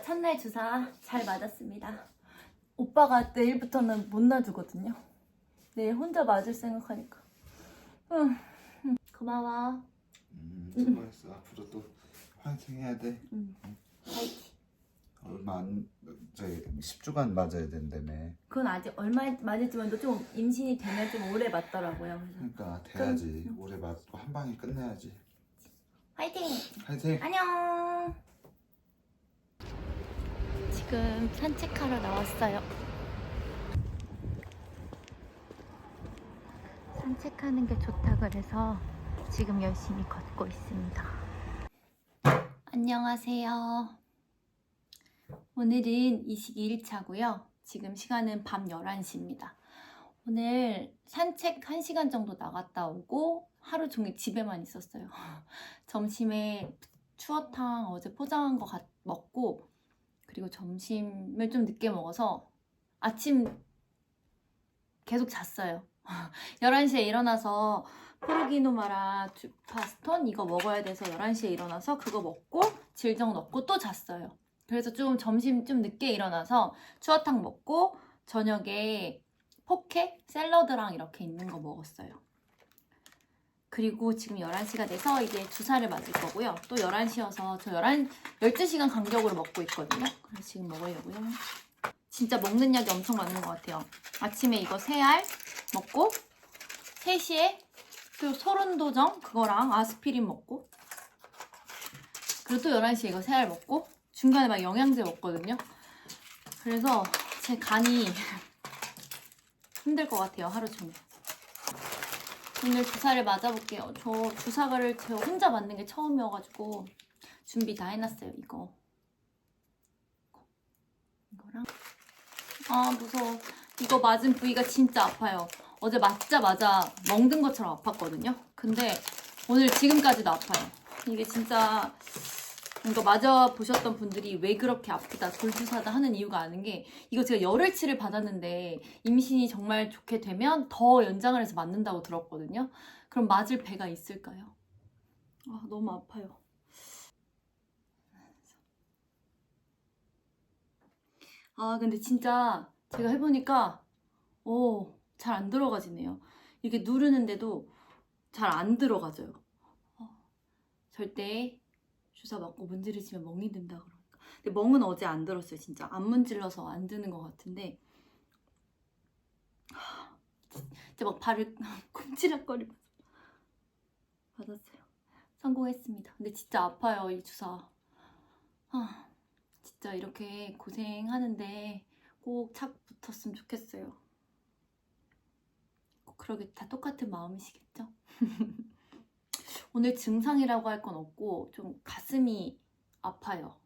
제가 첫날 주사 잘 맞았습니다. 오빠가 내일부터는 못 놔주거든요. 내일 혼자 맞을 생각하니까. 응, 응, 고마워. 음, 수고했어. 앞으로 또 화이팅 해야 돼. 화이팅. 얼마 안 저희 10주간 맞아야 된다며. 그건 아직 얼마 맞을지 모르는데 좀 임신이 되면 좀 오래 맞더라고요. 그래서 그러니까 돼야지. 오래 맞고 한 방에 끝내야지. 화이팅! 화이팅. 안녕. 지금 산책하러 나왔어요. 산책하는 게 좋다 그래서 지금 열심히 걷고 있습니다. 안녕하세요. 오늘은 이식이 1차고요. 지금 시간은 밤 11시입니다. 오늘 산책 1시간 정도 나갔다 오고 하루 종일 집에만 있었어요. 점심에 추어탕 어제 포장한 거 가- 먹고 그리고 점심을 좀 늦게 먹어서 아침 계속 잤어요. 11시에 일어나서 포르기노마라 주파스톤 이거 먹어야 돼서 11시에 일어나서 그거 먹고 질정 넣고 또 잤어요. 그래서 좀 점심 좀 늦게 일어나서 추어탕 먹고 저녁에 포케 샐러드랑 이렇게 있는 거 먹었어요. 그리고 지금 11시가 돼서 이제 주사를 맞을 거고요. 또 11시여서 저 11, 12시간 간격으로 먹고 있거든요. 그래서 지금 먹으려고요. 진짜 먹는 약이 엄청 많은 것 같아요. 아침에 이거 세알 먹고 3시에 또 소른도정 그거랑 아스피린 먹고 그리고 또 11시에 이거 세알 먹고 중간에 막 영양제 먹거든요. 그래서 제 간이 힘들 것 같아요. 하루 종일. 오늘 주사를 맞아볼게요. 저 주사를 저 혼자 맞는 게 처음이어가지고 준비 다 해놨어요. 이거. 이거랑. 아 무서워. 이거 맞은 부위가 진짜 아파요. 어제 맞자마자 멍든 것처럼 아팠거든요. 근데 오늘 지금까지도 아파요. 이게 진짜 이거 맞아 보셨던 분들이 왜 그렇게 아프다 돌주사다 하는 이유가 아는 게 이거 제가 열흘치를 받았는데 임신이 정말 좋게 되면 더 연장을 해서 맞는다고 들었거든요. 그럼 맞을 배가 있을까요? 아 너무 아파요. 아 근데 진짜 제가 해보니까 오 잘 안 들어가지네요. 이렇게 누르는데도 잘 안 들어가져요. 어, 절대 주사 맞고 문지르시면 멍이 든다 그러니까. 근데 멍은 어제 안 들었어요, 진짜. 안 문질러서 안 드는 것 같은데. 하, 진짜 막 발을 kum지락거리면서 받았어요. 성공했습니다. 근데 진짜 아파요, 이 주사. 아, 진짜 이렇게 고생하는데 꼭 착 붙었으면 좋겠어요. 꼭 그러게 다 똑같은 마음이시겠죠? 오늘 증상이라고 할 건 없고 좀 가슴이 아파요.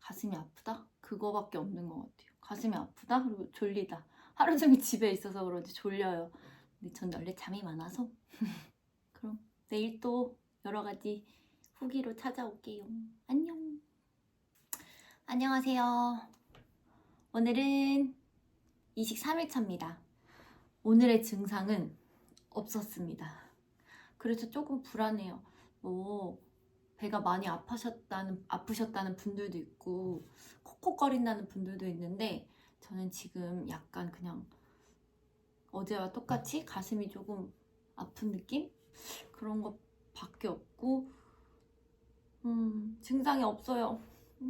가슴이 아프다? 그거밖에 없는 것 같아요. 가슴이 아프다? 그리고 졸리다. 하루 종일 집에 있어서 그런지 졸려요. 근데 전 원래 잠이 많아서. 그럼 내일 또 여러 가지 후기로 찾아올게요. 안녕. 안녕하세요. 오늘은 이식 3일 차입니다. 오늘의 증상은 없었습니다. 그래서 조금 불안해요. 뭐 배가 많이 아파셨다는 아프셨다는 분들도 있고 콕콕거린다는 분들도 있는데 저는 지금 약간 그냥 어제와 똑같이 가슴이 조금 아픈 느낌 그런 것밖에 없고 음 증상이 없어요.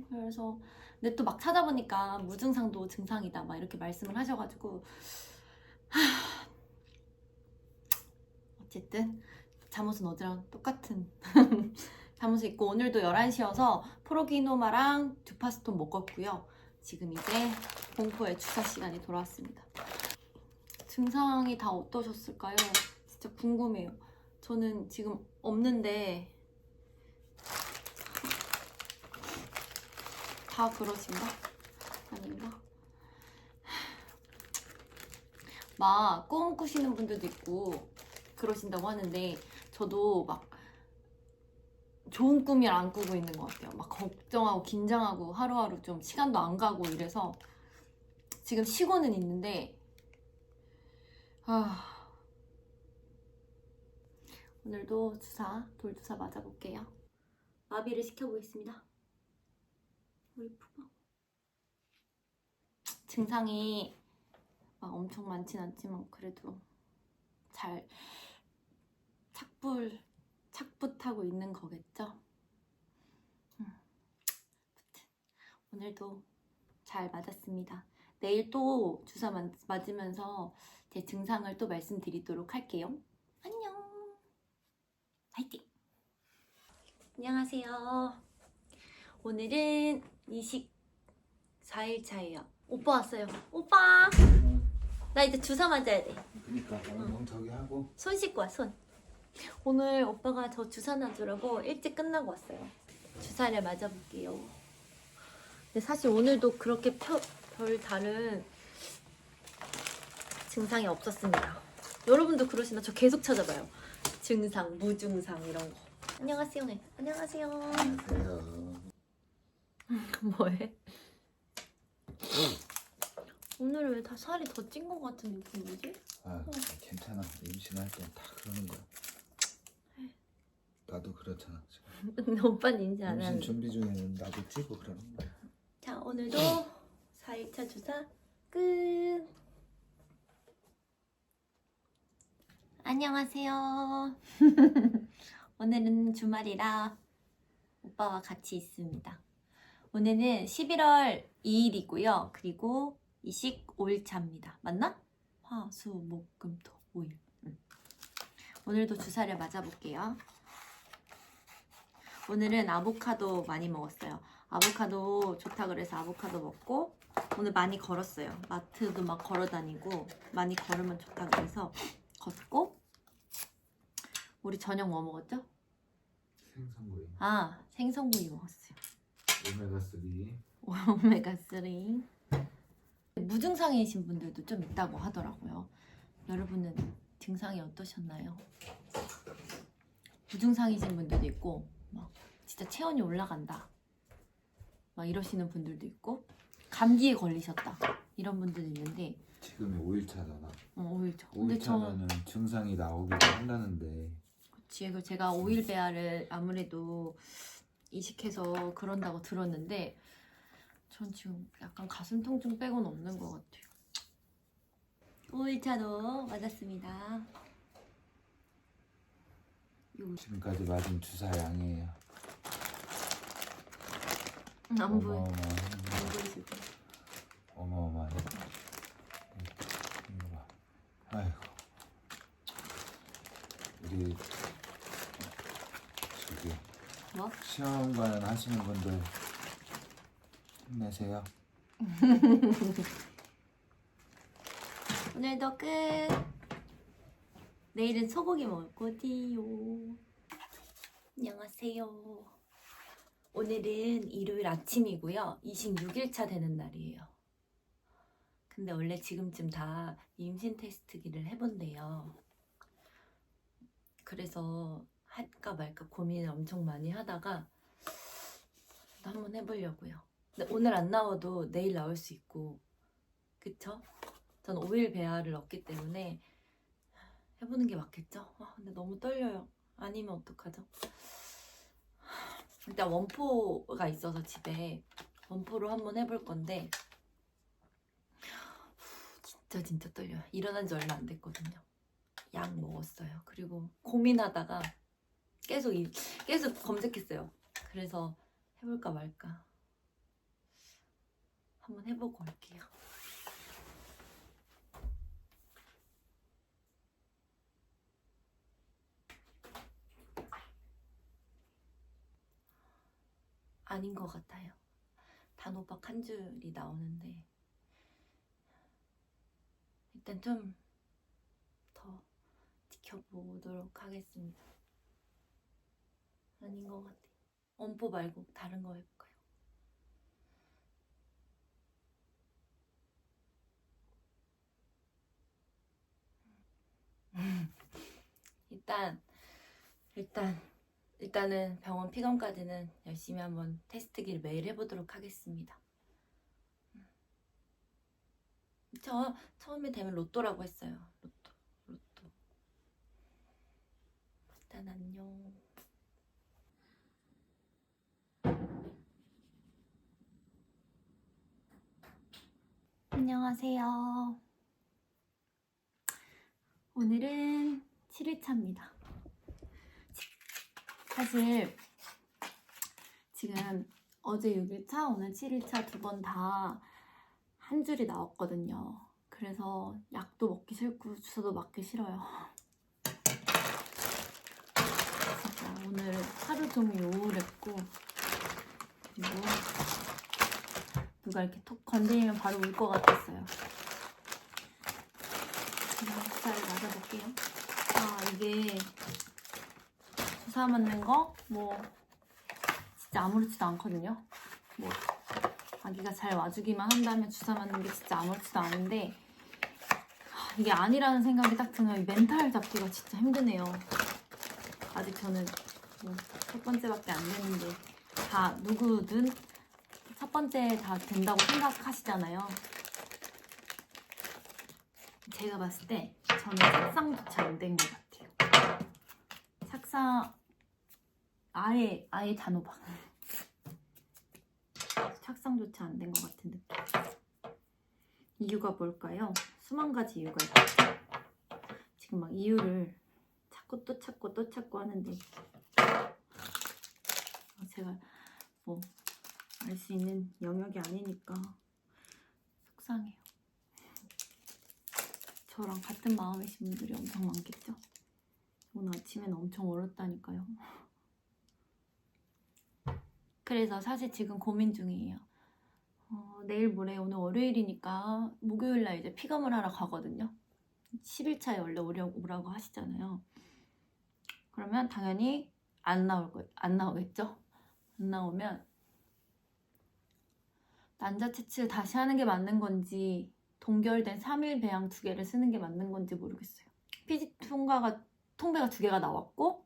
그래서 근데 또 막 찾아보니까 무증상도 증상이다 막 이렇게 말씀을 하셔가지고 하... 어쨌든 잠옷은 어제랑 똑같은 잠옷을 입고 오늘도 11시여서 프로기노마랑 두파스톤 먹었고요. 지금 이제 공포의 주사 시간이 돌아왔습니다. 증상이 다 어떠셨을까요? 진짜 궁금해요. 저는 지금 없는데 다 그러신가? 아닌가? 막 꿈 꾸시는 분들도 있고 그러신다고 하는데 저도 막 좋은 꿈을 안 꾸고 있는 것 같아요. 막 걱정하고 긴장하고 하루하루 좀 시간도 안 가고 이래서 지금 쉬고는 있는데 아 오늘도 주사 돌주사 맞아볼게요. 마비를 시켜보겠습니다. 우리 푸바 증상이 막 엄청 많진 않지만 그래도 잘 착불 착붙하고 있는 거겠죠? 음. 아무튼 오늘도 잘 맞았습니다. 내일 또 주사 맞- 맞으면서 제 증상을 또 말씀드리도록 할게요. 안녕. 화이팅. 안녕하세요. 오늘은 이식 4일 차예요. 오빠 왔어요. 오빠. 나 이제 주사 맞아야 돼. 그러니까 응. 저기 하고 손 씻고 와, 손. 오늘 오빠가 저 주사 놔주라고 일찍 끝나고 왔어요. 주사를 맞아볼게요. 근데 사실 오늘도 그렇게 펴- 별 다른 증상이 없었습니다. 여러분도 그러시나? 저 계속 찾아봐요. 증상, 무증상 이런 거. 안녕하세요. 네. 안녕하세요. 안녕하세요. 뭐해? 오늘은 왜다 살이 더 찐 것 같은 느낌이지? 아 괜찮아 임신할 땐 다 그러는 거야. 나도 그렇잖아. 지금. 근데 오빠는 인지 안 임신 하는데. 준비 중에는 나도 찌고 그러는 거야. 자, 오늘도 4일차 주사 끝. 안녕하세요. 오늘은 주말이라 오빠와 같이 있습니다. 오늘은 11월 2일이고요. 그리고 이식 5일차입니다. 맞나? 화, 수, 목, 금, 토, 5일. 응. 오늘도 주사를 맞아볼게요. 오늘은 아보카도 많이 먹었어요. 아보카도 좋다 그래서 아보카도 먹고 오늘 많이 걸었어요. 마트도 막 걸어 다니고 많이 걸으면 좋다 그래서 걷고 우리 저녁 뭐 먹었죠? 생선구이 아 생선구이 먹었어요. 오메가 3. 오메가 3 무증상이신 분들도 좀 있다고 하더라고요. 여러분은 증상이 어떠셨나요? 무증상이신 분들도 있고 막 진짜 체온이 올라간다 막 이러시는 분들도 있고 감기에 걸리셨다 이런 분들도 있는데 지금이 5일차잖아. 어, 오일죠. 근데 저 5일차면은 증상이 나오기도 한다는데 그치, 그 제가 오일 배아를 아무래도 이식해서 그런다고 들었는데 전 지금 약간 가슴 통증 빼고는 없는 것 같아요. 5일차도 맞았습니다. 요 지금까지 맞은 주사 양이에요. 음, 안 보여. 어마어마한 안 보이시고. 어마어마한 이거 봐. 아이고 우리 저기 뭐? 시험관 하시는 분들 힘내세요. 오늘도 끝. 내일은 소고기 먹을 거지요. 안녕하세요. 오늘은 일요일 아침이고요. 이식 6일차 되는 날이에요. 근데 원래 지금쯤 다 임신 테스트기를 해본대요. 그래서 할까 말까 고민을 엄청 많이 하다가 한번 해보려고요. 근데 오늘 안 나와도 내일 나올 수 있고, 그쵸? 전 5일 배아를 넣기 때문에 해보는 게 맞겠죠? 아, 근데 너무 떨려요. 아니면 어떡하죠? 일단 원포가 있어서 집에 원포로 한번 해볼 건데 진짜 진짜 떨려요. 일어난 지 얼마 안 됐거든요. 약 먹었어요. 그리고 고민하다가 계속 이, 계속 검색했어요. 그래서 해볼까 말까 한번 해보고 올게요. 아닌 것 같아요. 단호박 한 줄이 나오는데 일단 좀 더 지켜보도록 하겠습니다. 아닌 것 같아요. 원포 말고 다른 거 해볼까요? 일단 일단 일단은 병원 픽업까지는 열심히 한번 테스트기를 매일 해보도록 하겠습니다. 저 처음에 되면 로또라고 했어요. 로또, 로또. 일단 안녕. 안녕하세요. 오늘은 7일차입니다. 사실 지금 어제 6일차, 오늘 7일차 두 번 다 한 줄이 나왔거든요. 그래서 약도 먹기 싫고 주사도 맞기 싫어요. 진짜 오늘 하루 종일 우울했고 그리고 누가 이렇게 톡 건드리면 바로 울 것 같았어요. 그냥 주사를 맞아볼게요. 아 이게 주사 맞는 거 뭐 진짜 아무렇지도 않거든요. 뭐 아기가 잘 와주기만 한다면 주사 맞는 게 진짜 아무렇지도 않은데 하, 이게 아니라는 생각이 딱 들면 이 멘탈 잡기가 진짜 힘드네요. 아직 저는 뭐 첫 번째밖에 안 됐는데 다 누구든 첫 번째 다 된다고 생각하시잖아요. 제가 봤을 때 저는 착상조차 안된 것 같아요. 착상 아예 아예 단호박. 착상조차 안 된 것 같은 느낌. 이유가 뭘까요? 수만 가지 이유가 있죠. 지금 막 이유를 찾고 또 찾고 또 찾고 하는데 어, 제가 뭐 알 수 있는 영역이 아니니까 속상해요. 저랑 같은 마음이신 분들이 엄청 많겠죠? 오늘 아침에는 엄청 얼었다니까요. 그래서 사실 지금 고민 중이에요. 어, 내일 모레 오늘 월요일이니까 목요일 날 이제 피검을 하러 가거든요. 10일차에 원래 오라고 하시잖아요. 그러면 당연히 안 나올 거, 안 나오겠죠? 안 나오면 난자 채취를 다시 하는 게 맞는 건지 동결된 3일 배양 두 개를 쓰는 게 맞는 건지 모르겠어요. 피지 통과가 통배가 두 개가 나왔고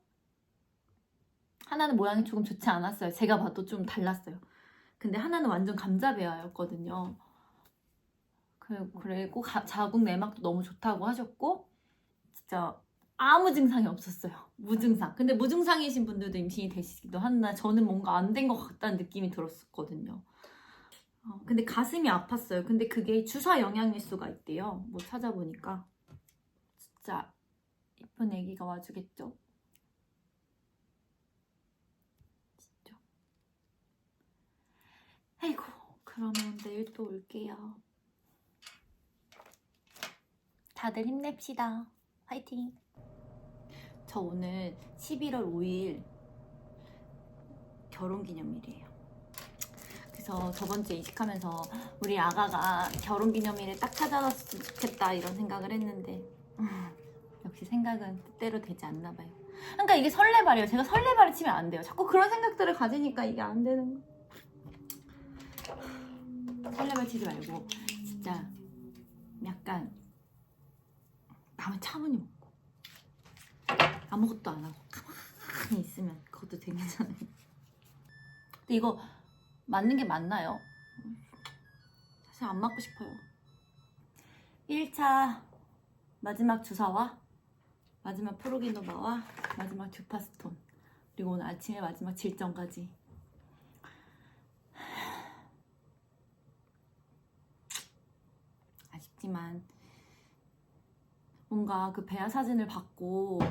하나는 모양이 조금 좋지 않았어요. 제가 봐도 좀 달랐어요. 근데 하나는 완전 감자배아였거든요. 그리고, 그리고 가- 자궁 내막도 너무 좋다고 하셨고 진짜 아무 증상이 없었어요. 무증상. 근데 무증상이신 분들도 임신이 되시기도 한나 저는 뭔가 안 된 것 같다는 느낌이 들었었거든요. 어, 근데 가슴이 아팠어요. 근데 그게 주사 영향일 수가 있대요. 뭐 찾아보니까 진짜 이쁜 아기가 와주겠죠? 진짜. 아이고 그러면 내일 또 올게요. 다들 힘냅시다. 화이팅! 저 오늘 11월 5일 결혼 기념일이에요. 그래서 저번 주에 이직하면서 우리 아가가 결혼 기념일에 딱 찾아왔으면 좋겠다 이런 생각을 했는데 음, 역시 생각은 뜻대로 되지 않나 봐요. 그러니까 이게 설레발이에요. 제가 설레발을 치면 안 돼요. 자꾸 그런 생각들을 가지니까 이게 안 되는 거. 설레발 치지 말고 진짜 약간 밤에 차분히 먹고 아무것도 안 하고 가만히 있으면 그것도 되게 괜찮아요. 근데 이거 맞는 게 맞나요? 사실 안 맞고 싶어요. 1차 마지막 주사와 마지막 프로기노바와 마지막 주파스톤 그리고 오늘 아침에 마지막 질정까지 아쉽지만 뭔가 그 배아 사진을 받고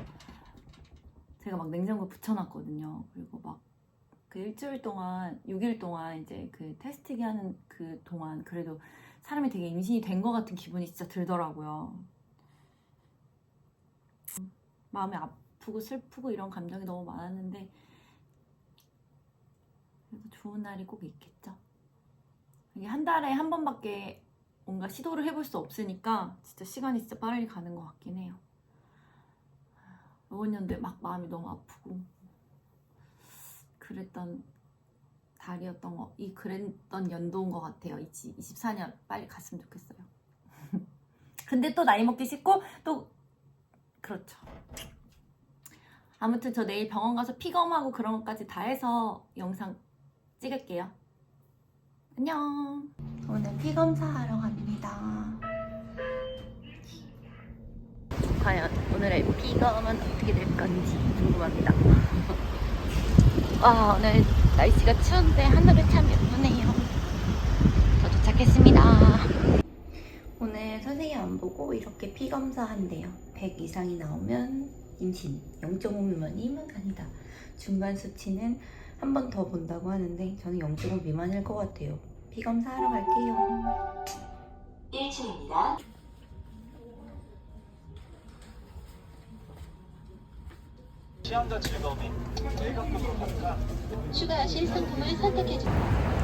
제가 막 냉장고에 붙여놨거든요. 그리고 막 그 일주일 동안, 6일 동안 이제 그 테스트기 하는 그 동안 그래도 사람이 되게 임신이 된 것 같은 기분이 진짜 들더라고요. 마음이 아프고 슬프고 이런 감정이 너무 많았는데 그래도 좋은 날이 꼭 있겠죠. 이게 한 달에 한 번밖에 뭔가 시도를 해볼 수 없으니까 진짜 시간이 진짜 빨리 가는 것 같긴 해요. 이번 연도에 막 마음이 너무 아프고 그랬던 달이었던 거, 이 그랬던 연도인 것 같아요. 24년 빨리 갔으면 좋겠어요. 근데 또 나이 먹기 싫고 또 그렇죠. 아무튼 저 내일 병원 가서 피검하고 그런 것까지 다 해서 영상 찍을게요. 안녕. 오늘 피 검사 하러 갑니다. 과연 오늘의 피검은 어떻게 될 건지 궁금합니다. 와 오늘 날씨가 추운데 하늘이 참 예쁘네요. 저 도착했습니다. 자세히 안 보고 이렇게 피 검사한대요. 100 이상이 나오면 임신, 0.5 미만이면 아니다. 중간 수치는 한 번 더 본다고 하는데 저는 0.5 미만일 것 같아요. 피 검사하러 갈게요. 1층입니다. 취향과 즐거움이 매력적으로 가득한 추가하실 상품을 선택해 주세요.